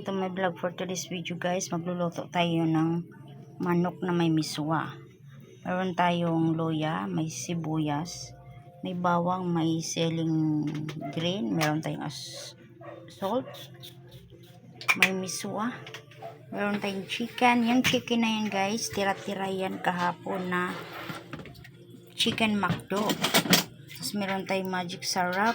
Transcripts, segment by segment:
vlog for today's video guys. Magluluto tayo ng manok na may miswa. Meron tayong loya, may sibuyas, may bawang, may selling green, meron tayong as salt, may miswa, meron tayong chicken. Yung chicken na yan guys, tira-tira yan kahapon na chicken macdo. Tapos meron tayong magic syrup,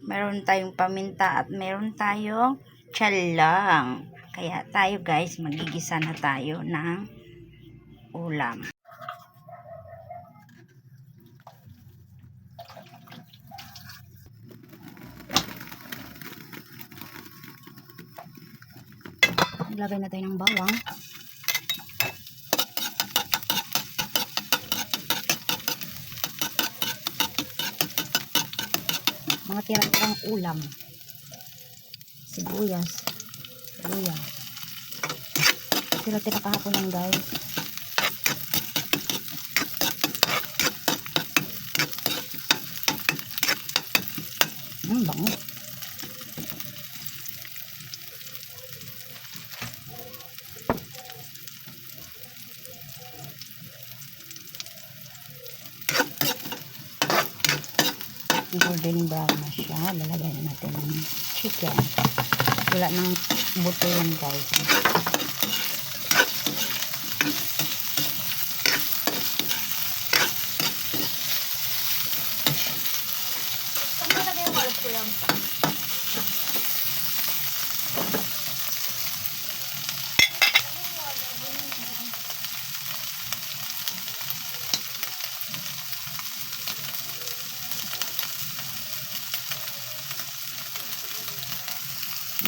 meron tayong paminta at meron tayong tiyalang. Kaya tayo guys, magigisa na tayo ng ulam. Ilagay na tayo ng bawang. Mga tirang ulam. Sibuyas. Luya. Tira-tira kahapon yan guys. Ang bango. golden brown na siya. Lalagyan natin ng chicken. Wala ng buto yan guys.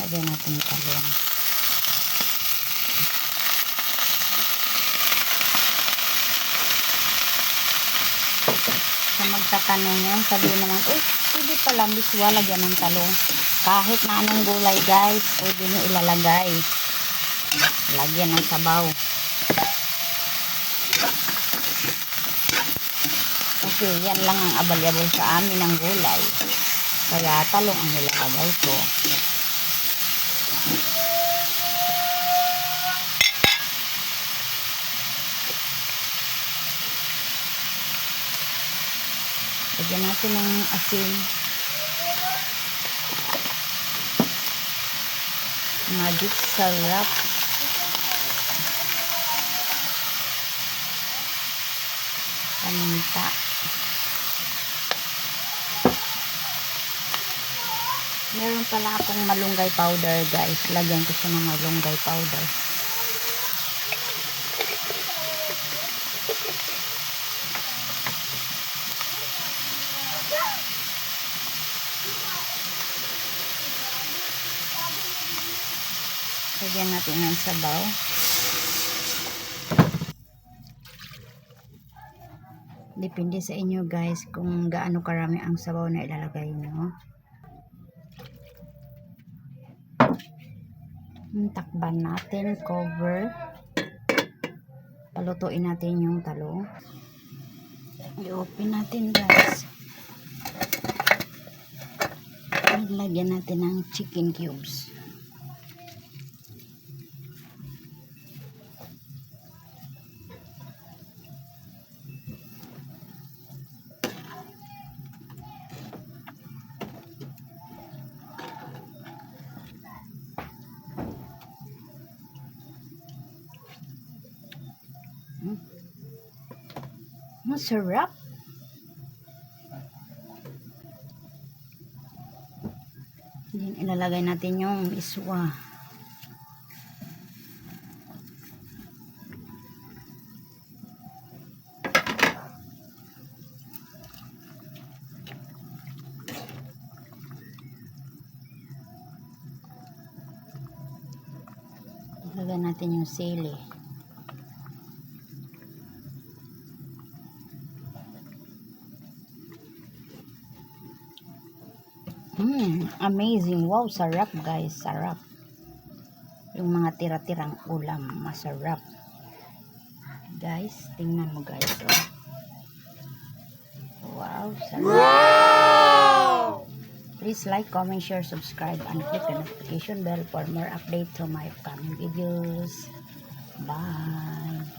Lagyan natin yung talong. Sa magtatanong yan, sabi naman, eh, pwede pala biswa lagyan ng talong. Kahit na anong gulay guys, pwede nyo ilalagay. Lagyan ng sabaw. Kasi yan lang ang available sa amin ng gulay. Kaya talong ang nilalagay ko. Lagyan natin ng asin. Magic sarap. Paminta. Meron pala akong malunggay powder guys. Lagyan ko siya ng malunggay powder. Lagyan natin ng sabaw. Depende sa inyo guys kung gaano karami ang sabaw na ilalagay nyo. Takban natin, cover. Palutuin natin yung talong. I-open natin guys. Lagyan natin ng chicken cubes. Masarap. Then, ilalagay natin yung iswa. Ilagay natin yung sili. Hmm, amazing. Wow, sarap guys, sarap. Yung mga tira-tirang ulam, masarap. Guys, tingnan mo guys. Oh. Wow, sarap. Please like, comment, share, subscribe, and click the notification bell for more update to my upcoming videos. Bye!